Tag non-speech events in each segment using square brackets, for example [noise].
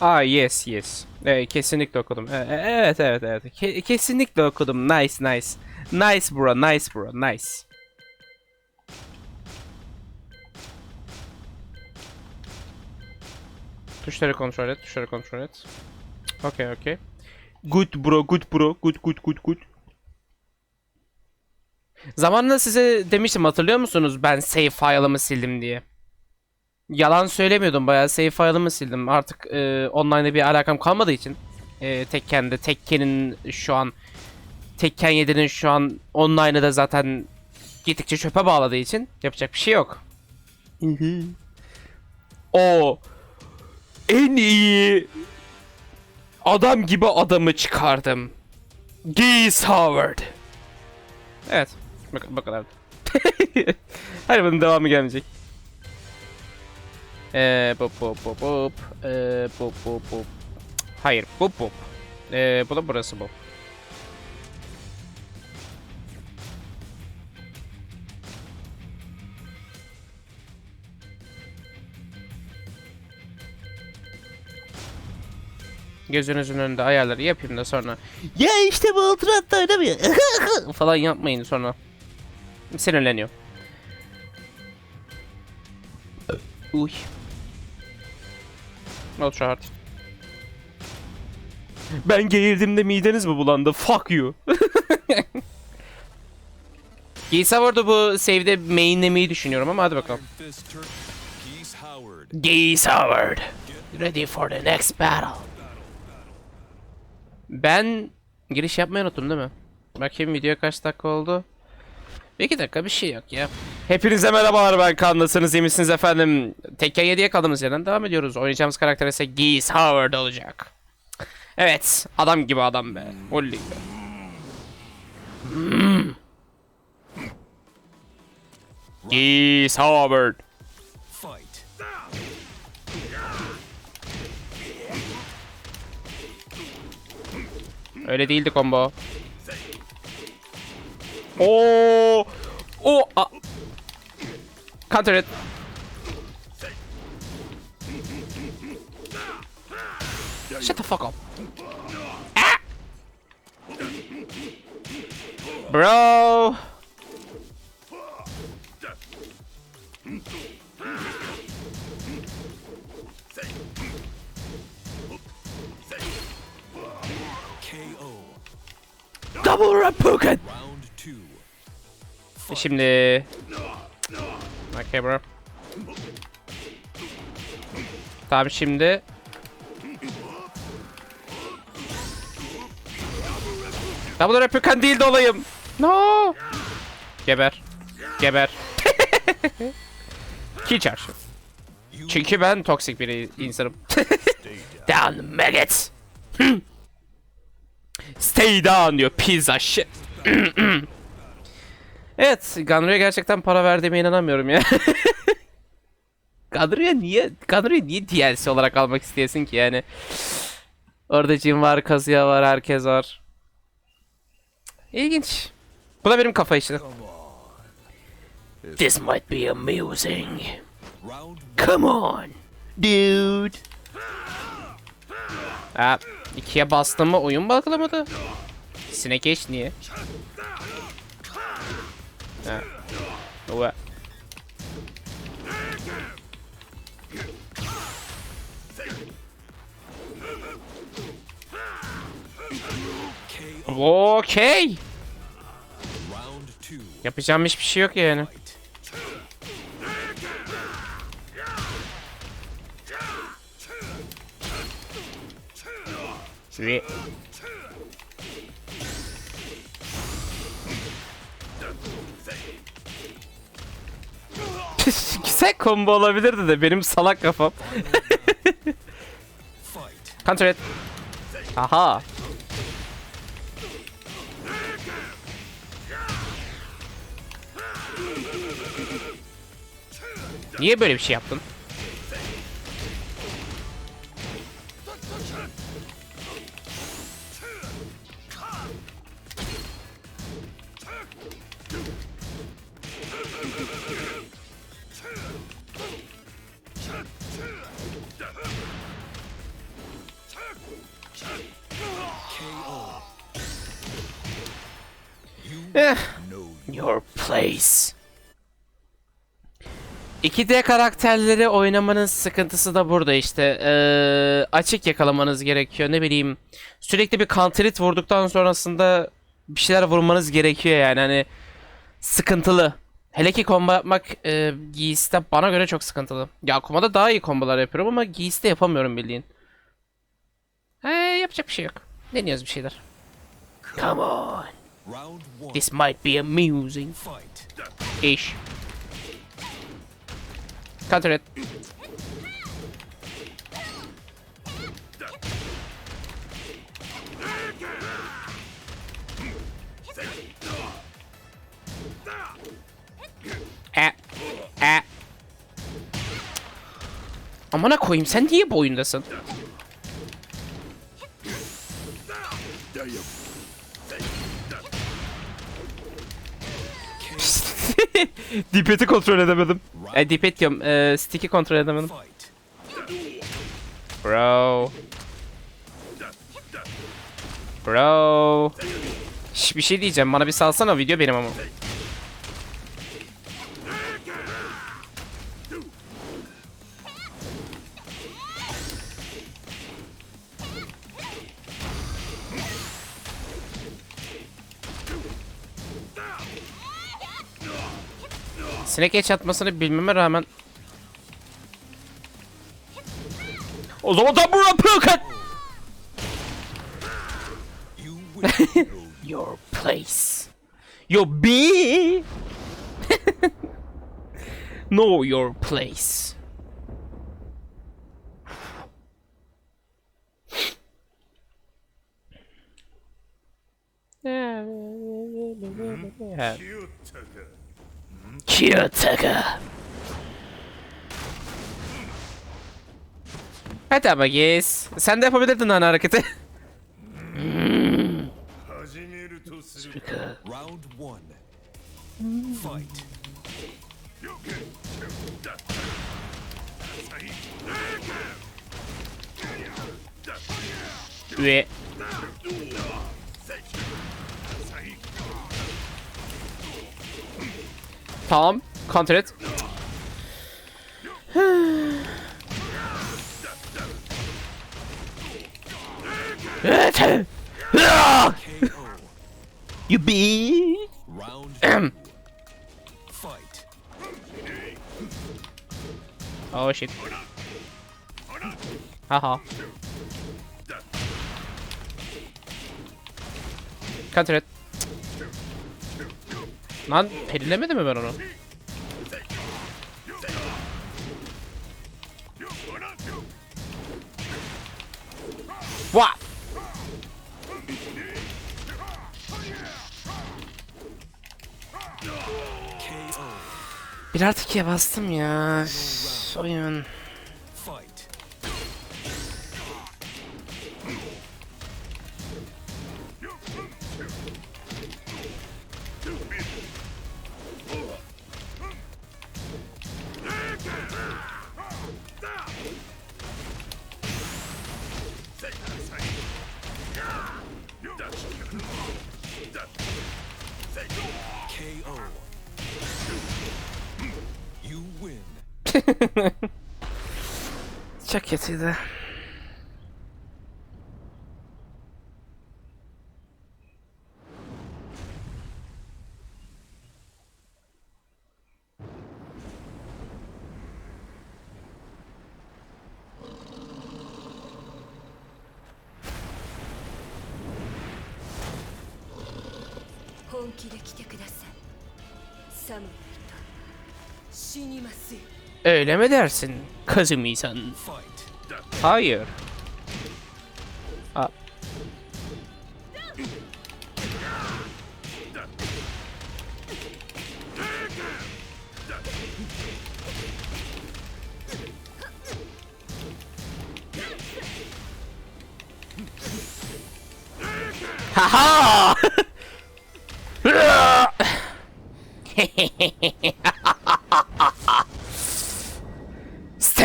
Aa yes yes. Evet, kesinlikle okudum. E- e- Evet evet evet. Ke- kesinlikle okudum. Nice nice. Nice bro nice bro nice. Tuşları kontrol et, tuşları kontrol et. Okay, okay. Good bro, good bro, good good good good. Zamanında size demiştim hatırlıyor musunuz ben save file'ımı sildim diye. Yalan söylemiyordum bayağı save file'ımı sildim. Artık e, online'da bir alakam kalmadığı için. E, Tekken'de, Tekken'in şu an Tekken 7'nin şu an online'ı da zaten gittikçe çöpe bağladığı için yapacak bir şey yok. o en iyi adam gibi adamı çıkardım. Geese Howard. Evet. Bak bu kadar. [laughs] Hayır bunun devamı gelmeyecek. Eee bop bop bop bop. Eee bop bop bop. Hayır bop bop. Eee bu da burası bu. Gözünüzün önünde ayarları yapayım da sonra Ya işte bu ultratta oynamıyor [laughs] falan yapmayın sonra Sinirleniyor Uy Ultra hard Ben geğirdiğimde mideniz mi bulandı? Fuck you [laughs] Giysa vardı bu save'de mainlemeyi düşünüyorum ama hadi bakalım Geese. Geese Howard. Ready for the next battle. Ben giriş yapmayı unuttum değil mi? Bakayım video kaç dakika oldu? Bir iki dakika bir şey yok ya. Hepinize merhabalar ben Kaan nasılsınız iyi misiniz efendim? Tekken 7'ye kaldığımız yerden devam ediyoruz. Oynayacağımız karakter ise Geese Howard olacak. Evet adam gibi adam be. Oley be. Hmm. Geese Howard. Öyle değildi combo. Oo! O a Counter it. Shut the fuck up. Ah! Bro. KO. Double Rapuken. Round two. Şimdi Okay bro. Tamam şimdi Double Replikan değil de olayım. No. Geber. Geber. [laughs] Kill çarşı. Çünkü ben toksik bir insanım. [laughs] down maggots. [clears throat] Stay down diyor pizza shit. [clears throat] Evet, Ganru'ya gerçekten para verdiğime inanamıyorum ya. [laughs] Ganru'ya niye, Ganru'yu niye DLC olarak almak isteyesin ki yani? Orada Jin var, Kazuya var, herkes var. İlginç. Bu da benim kafa işi. This might be amusing. Come on, dude. Ha, ikiye bastım mı oyun baklamadı. Sinek niye? Ha. KO. Okey. Yapacağım hiçbir şey yok yani. Fight. Güzel combo olabilirdi de benim salak kafam. Counter et. Aha. Niye böyle bir şey yaptın? Eh, your place. 2D karakterleri oynamanın sıkıntısı da burada işte. Ee, açık yakalamanız gerekiyor ne bileyim. Sürekli bir counterit vurduktan sonrasında bir şeyler vurmanız gerekiyor yani hani sıkıntılı. Hele ki combo yapmak e, Geese'de bana göre çok sıkıntılı. Ya Akuma'da daha iyi kombolar yapıyorum ama Geese'de yapamıyorum bildiğin. He, yapacak bir şey yok. Deniyoruz bir şeyler. Come on. This might be amusing. Fight. Ish. Counter it. Amına koyayım sen niye bu oyundasın? [laughs] Dipeti kontrol edemedim. E, dipet diyorum. E, stick'i kontrol edemedim. Bro. Bro. Şş, bir şey diyeceğim. Bana bir salsana video benim ama. Sinek geç atmasını bilmeme rağmen O zaman da bu yapıyor You win. Your place. Your be. know your place. Kiyotaka. Hadi ama yes. Sen de yapabilirdin hani hareketi. Round one. Fight. Ve Tamam. Counter et. You be. Round fight. Oh shit. Haha. Counter et. Lan perilemedi mi ben onu? KO. Bir artık ikiye bastım ya. Oyun. Check it either. できてください。寒いと死にますよ。Öyle mi dersin? Kazumi-san? Hayır. A- Haha! [laughs] [laughs]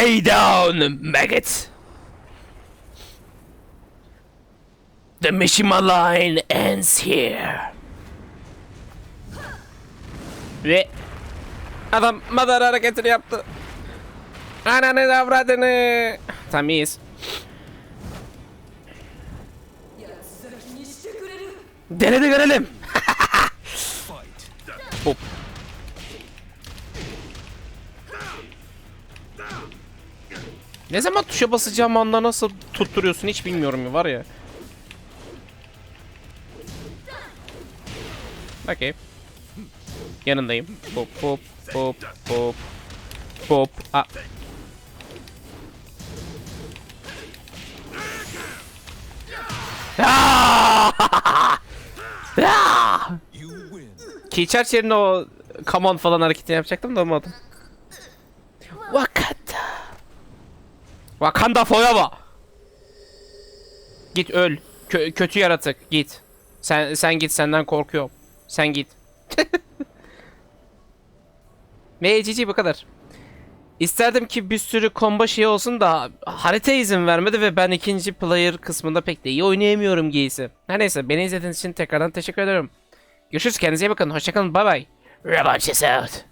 Stay down, maggot. The Mishima line ends here. Ve adam madara hareketini yaptı. Ananı avradını. Tam iyiyiz. Denedi görelim. Hop. Ne zaman tuşa basacağım anda nasıl tutturuyorsun hiç bilmiyorum ya var ya. Okey. Yanındayım. Hop hop hop hop. Hop. Aa. [laughs] Win. Keycharge yerine o come on falan hareketini yapacaktım da olmadı. Wakanda forever. Git öl. Kö- kötü yaratık git. Sen sen git senden korkuyorum. Sen git. [laughs] GG bu kadar. İsterdim ki bir sürü combo şey olsun da harita izin vermedi ve ben ikinci player kısmında pek de iyi oynayamıyorum giysi. Her neyse beni izlediğiniz için tekrardan teşekkür ederim. Görüşürüz kendinize iyi bakın. Hoşçakalın. Bay bay. Robot out.